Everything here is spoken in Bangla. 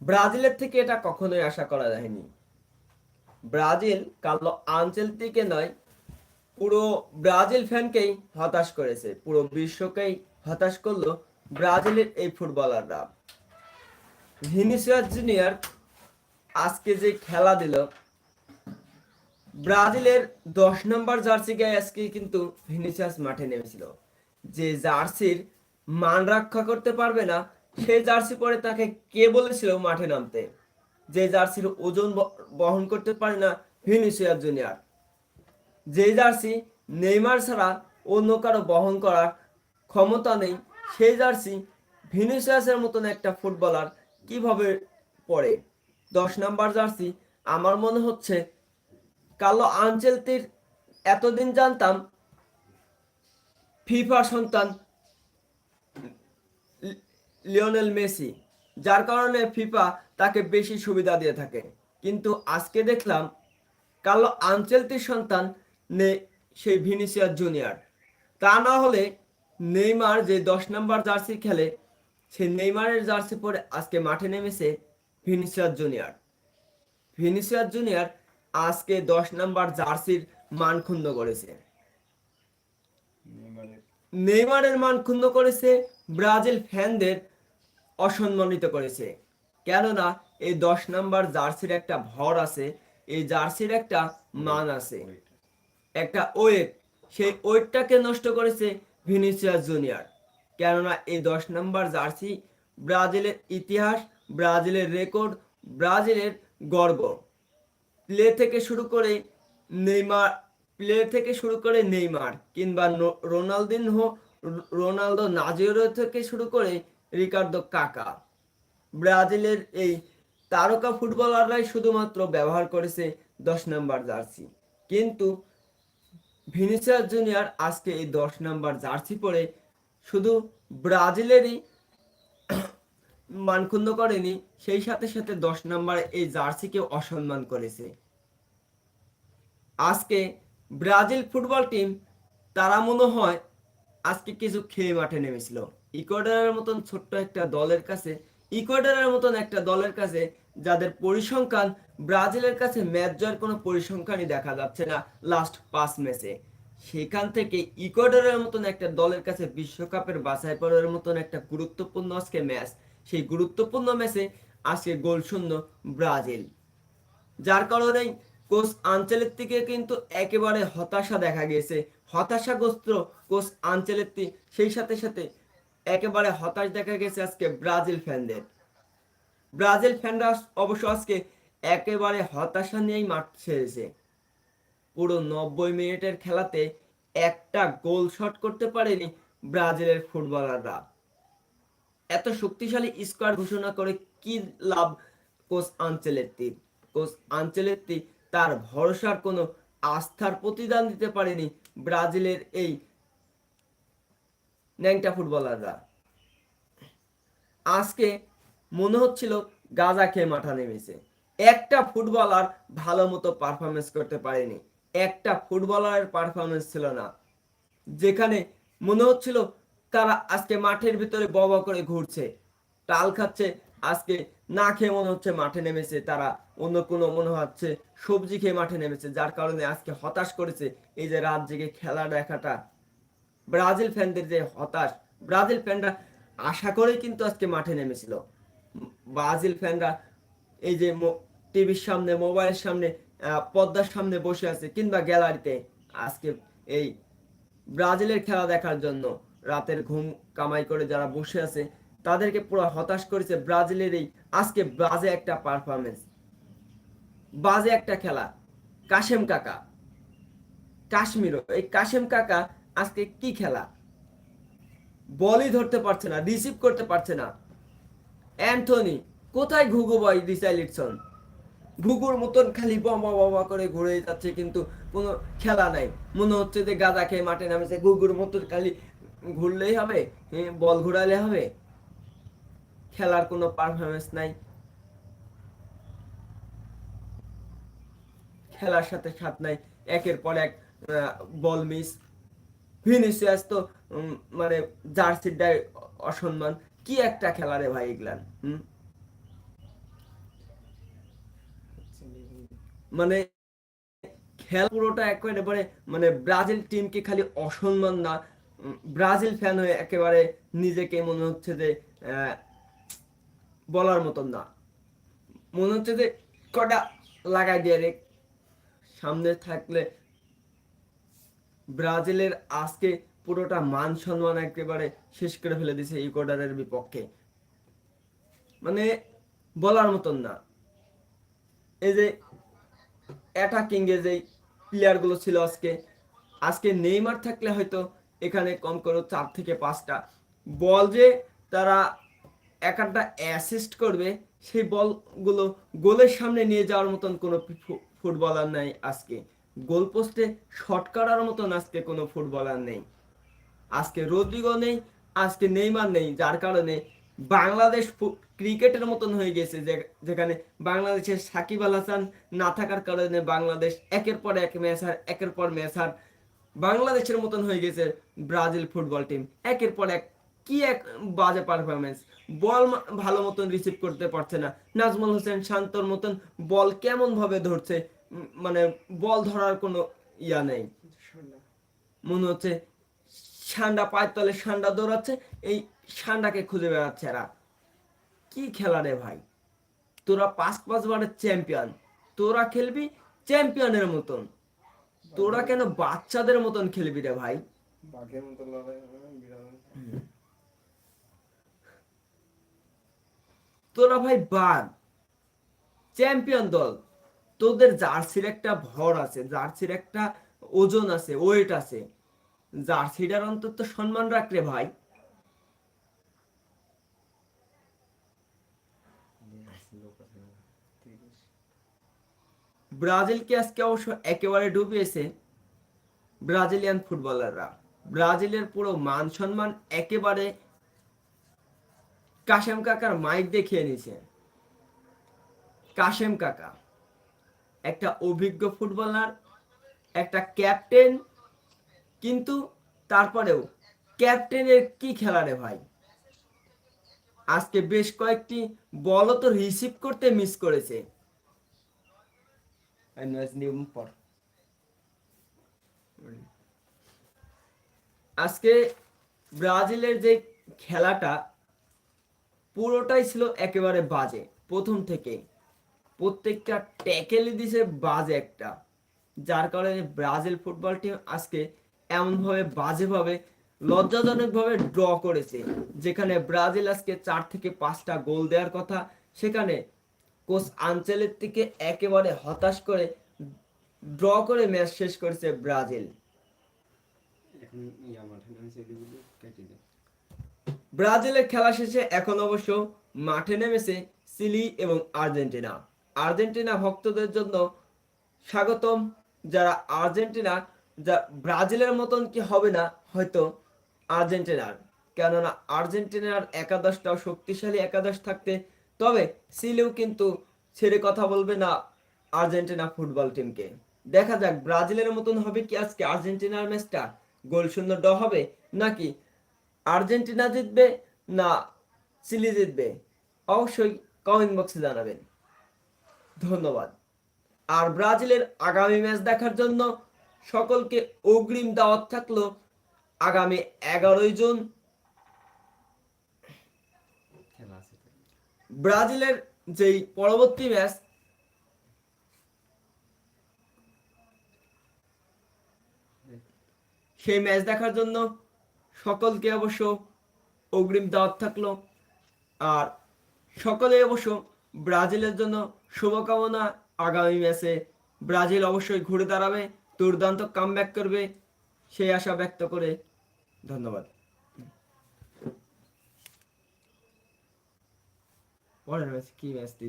ব্রাজিলের থেকে এটা কখনোই আশা করা যায়নি। ব্রাজিল কার্লো আঞ্চেলতিকে নয়, পুরো ব্রাজিল ফ্যানকেই হতাশ করেছে, পুরো বিশ্বকেই হতাশ করল ব্রাজিলের এই ফুটবলাররা। ভিনিসিয়াস জুনিয়র আজকে যে খেলা দিল, ব্রাজিলের দশ নম্বর জার্সি গায়ে আজকে কিন্তু ভিনিসিয়াস মাঠে নেমেছিল। যে জার্সির মান রক্ষা করতে পারবে না সেই জার্সি পরে তাকে কে বলেছিল মাঠে নামতে? যে জার্সির ওজন বহন করতে পারে না ভিনিসিয়াস জুনিয়র। যে জার্সি নেইমার ছাড়া অন্য কারও বহন করার ক্ষমতা নেই, সেই জার্সি ভিনিসিয়াসের মতন একটা ফুটবলার কীভাবে পরে দশ নাম্বার জার্সি আমার মনে হচ্ছে কালো আঞ্চেলতির এতদিন জানতাম ফিফা সন্তান লিওনেল মেসি যার কারণে ফিফা তাকে বেশি সুবিধা দিয়ে থাকে। কিন্তু আজকে দেখলাম কালো আঞ্চেলতির সন্তান নে সেই ভিনিসিয়াস জুনিয়র। তা না হলে নেইমার যে দশ নম্বর জার্সি খেলে সেই নেইমারের জার্সি পরে আজকে মাঠে নেমেছে ভিনিসিয়াস জুনিয়র। ভিনিসিয়াস জুনিয়র আজকে দশ নম্বর জার্সির মান ক্ষুণ্ণ করেছে। নেইমারের মান ক্ষুণ্ণ করেছে ব্রাজিল ফ্যানদের অসম্মানিত করেছে। কেননা, এই দশ নাম্বার জার্সির একটা ভর আছে, এই জার্সির একটা মান আছে। একটা ওয়েট, সেই ওয়েটটাকে নষ্ট করেছে ভিনিসিয়াস জুনিয়র। কেননা, এই দশ নাম্বার জার্সি ব্রাজিলের ইতিহাস, ব্রাজিলের রেকর্ড, ব্রাজিলের গর্ব। প্লে থেকে শুরু করে নেইমার, প্লে থেকে শুরু করে নেইমার, কিংবা রোনালদিনহো, রোনালদো নাজিরো থেকে শুরু করে রিকার্ডো কাকা। ব্রাজিলের এই তারকা ফুটবলাররাই শুধুমাত্র ব্যবহার করেছে দশ নাম্বার জার্সি। কিন্তু ভিনিসিয়াস জুনিয়র আজকে এই দশ নাম্বার জার্সি পরে শুধু ব্রাজিলেরই মানক্ষুণ্ণ করেনি, সেই সাথে সাথে দশ নাম্বার এই জার্সিকে অসম্মান করেছে। আজকে ব্রাজিল ফুটবল টিম তারা মনে হয় আজকে কিছু খেয়ে মাঠে নেমেছিল। ইকুয়েডরের মতন ছোট্ট একটা দলের কাছে ইকুয়েডরের মতন একটা দলের কাছে যাদের পরিসংখ্যান ব্রাজিলের কাছে ম্যাচ জয়ের কোনো পরিসংখ্যানই দেখা যাচ্ছে না লাস্ট পাঁচ ম্যাচে সেখান থেকে ইকুয়েডরের মতন একটা দলের কাছে বিশ্বকাপের বাছাই পড়ার মতন একটা গুরুত্বপূর্ণ আজকে ম্যাচ সেই গুরুত্বপূর্ণ ম্যাচে আজকে গোল শূন্য ব্রাজিল। যার কারণেই কোচ আঞ্চলেত্তিকে কিন্তু একেবারে হতাশা দেখা গেছে হতাশাগ্রস্ত কোচ আঞ্চলেত্তি সেই সাথে সাথে একেবারে হতাশ দেখা গেছে আজকে ব্রাজিল ফ্যানদের। ব্রাজিল ফ্যানরা অবশ্য আজকে একেবারে হতাশা নিয়েই মাঠ ছেড়েছে। পুরো নব্বই মিনিটের খেলাতে একটা গোল শট করতে পারেনি ব্রাজিলের ফুটবলাররা। এত শক্তিশালী স্কোয়াড ঘোষণা করে কি লাভ কোচ আঞ্চলেত্তির কোচ আঞ্চলেত্তি তার ভরসার কোনো আস্থার প্রতিদান দিতে পারেনি ব্রাজিলের এই ন্যাংটা ফুটবলাররা। আজকে মনে হচ্ছিল গাজা খেয়ে মাঠা নেমেছে। একটা ফুটবলার ভালো মতো পারফরমেন্স করতে পারেনি। একটা ফুটবলারের পারফরমেন্স ছিল না। যেখানে মনে হচ্ছিল তারা আজকে মাঠের ভিতরে বব করে ঘুরছে। টাল খাচ্ছে, আজকে না খেয়ে মনে হচ্ছে মাঠে নেমেছে। তারা অন্য কোনো মনে হচ্ছে সবজি খেয়ে মাঠে নেমেছে, যার কারণে আজকে হতাশ করেছে। এই যে রাত জেগে খেলা দেখাটা ব্রাজিল ফ্যানদের যে হতাশ, ব্রাজিল ফ্যানরা আশা করেই কিন্তু আজকে মাঠে নেমেছিল। ব্রাজিল ফ্যানরা এই যে টিভির সামনে, মোবাইলের সামনে পর্দার সামনে বসে আছে কিংবা গ্যালারিতে আজকে এই ব্রাজিলের খেলা দেখার জন্য রাতের ঘুম কামাই করে যারা বসে আছে, তাদেরকে পুরো হতাশ করেছে ব্রাজিলের এই আজকে বাজে একটা পারফরমেন্স বাজে একটা খেলা। কাশেম কাকা। কাশ্মীরও। এই কাশেম কাকা আজকে কি খেলা? বলই ধরতে পারছে না রিসিভ করতে পারছে না। অ্যান্থনি কোথায় ঘুঘু বয় রিসাইলিটসন ঘুঘুর মতন খালি বাবা বাবা করে ঘুরে যাচ্ছে কিন্তু কোনো খেলা নাই। মনে হচ্ছে যে গাঁদা খেয়ে মাঠে নামেছে ঘুঘুর মতন খালি ঘুরলেই হবে হ্যাঁ, বল ঘুরালে হবে। খেলার কোনো পারফরমেন্স নাই। খেলার সাথে সাথ নাই একের পর এক বল মিস ভিনিসিয়াস তো মানে জার্সির ডায় অসম্মান। কি একটা খেলা রে ভাই এগুলান মানে খেলা পুরোটা একেবারে মানে ব্রাজিল টিমকে খালি অসম্মান না ব্রাজিল ফ্যান হয়ে একেবারে নিজেকে মনে হচ্ছে যে বলার মতন না। মনে হচ্ছে যে কটা লাগাই দিয়ে রে, সামনে থাকলে ব্রাজিলের আজকে পুরোটা মান সম্মান একেবারে শেষ করে ফেলে দিছে ইকোয়াডারের বিপক্ষে। মানে বলার মতন না। এই যে অ্যাটাকিং এ যে প্লেয়ারগুলো ছিল আজকে আজকে নেইমার থাকলে হয়তো এখানে কম করে চার থেকে পাঁচটা বল যে তারা এক একটা অ্যাসিস্ট করবে, সেই বলগুলো গোলের সামনে নিয়ে যাওয়ার মতন কোনো ফুটবলার নাই আজকে। গোল পোস্টে শট করার মতন আজকে কোনো ফুটবলার নেই। আজকে রদ্রিগো নেই, আজকে নেইমার নেই, যার কারণে বাংলাদেশ ক্রিকেটের মতন হয়ে গেছে যেখানে বাংলাদেশের সাকিব আল হাসান না থাকার কারণে বাংলাদেশ একের পর এক ম্যাচ হার, একের পর ম্যাচ হার বাংলাদেশের মতন হয়ে গেছে ব্রাজিল ফুটবল টিম। একের পর এক কি এক বাজে পারফরমেন্স বল ভালো মতন রিসিভ করতে পারছে না। নাজমুল হোসেন শান্তর মতন বল কেমন ভাবে ধরছে মানে বল ধরার কোনো ইয়া নেই। মনে হচ্ছে সান্ডা পায়ের তলে সান্ডা দৌড়াচ্ছে এই সান্ডাকে খুঁজে বেড়াচ্ছে এরা। কি খেলা রে ভাই? তোরা পাঁচ পাঁচ বারের চ্যাম্পিয়ন। তোরা খেলবি চ্যাম্পিয়নের মতন। তোরা কেন বাচ্চাদের মতন খেলবি রে ভাই? তোরা ভাই বাদ চ্যাম্পিয়ন দল। তোদের জার্সির একটা ভর আছে, জার্সির একটা ওজন আছে ওয়েট আছে। জার্সিটার অন্তত সম্মান রাখ রে ভাই। ব্রাজিলকে আজকে অবশ্য একেবারে ডুবিয়েছে ব্রাজিলিয়ান ফুটবলাররা। ব্রাজিলের পুরো মান সম্মান একেবারে কাশেম কাকার মাইক দেখিয়ে নিছে কাশেম কাকা। একটা অভিজ্ঞ ফুটবলার, একটা ক্যাপ্টেন, কিন্তু তারপরেও ক্যাপ্টেনের কি খেলা রে ভাই? আজকে বেশ কয়েকটি বল তো রিসিভ করতে মিস করেছে। আজকে ব্রাজিলের যে খেলাটা পুরোটাই ছিল একেবারে বাজে, প্রথম থেকে। প্রত্যেকটা ট্যাকেলই দিছে বাজে একটা। যার কারণে ব্রাজিল ফুটবল টিম আজকে এমনভাবে বাজেভাবে লজ্জাজনকভাবে ড্র করেছে। যেখানে ব্রাজিল আজকে চার থেকে পাঁচটা গোল দেওয়ার কথা সেখানে কোচ আঞ্চলের থেকে একেবারে হতাশ করে ড্র করে ম্যাচ শেষ করেছে ব্রাজিল। ব্রাজিলের খেলা শেষে এখন অবশ্য মাঠে নেমেছে চিলি এবং আর্জেন্টিনা। আর্জেন্টিনা ভক্তদের জন্য স্বাগতম। যারা আর্জেন্টিনা, যা ব্রাজিলের মতন কি হবে না, হয়তো আর্জেন্টিনার। কেননা আর্জেন্টিনার একাদশটাও শক্তিশালী একাদশ থাকতে, তবে সিলেও কিন্তু ছেড়ে কথা বলবে না আর্জেন্টিনা ফুটবল টিমকে। দেখা যাক ব্রাজিলের মতন হবে কি আজকে আর্জেন্টিনার ম্যাচটা? গোল শূন্য ড হবে নাকি আর্জেন্টিনা জিতবে না চিলি জিতবে? অবশ্যই কমেন্ট বক্সে জানাবেন। ধন্যবাদ আর ব্রাজিলের আগামী ম্যাচ দেখার জন্য সকলকে অগ্রিম দাওয়াত থাকল আগামী এগারোই জুন। ব্রাজিলের যেই পরবর্তী ম্যাচ, সেই ম্যাচ দেখার জন্য সকলকে অবশ্য অগ্রিম দাওয়াত থাকল আর সকলে অবশ্য ব্রাজিলের জন্য শুভকামনা। আগামী ম্যাচে ব্রাজিল অবশ্যই ঘুরে দাঁড়াবে, দুর্দান্ত কামব্যাক করবে, সেই আশা ব্যক্ত করে ধন্যবাদ। পরের ম্যাচ কি ম্যাচ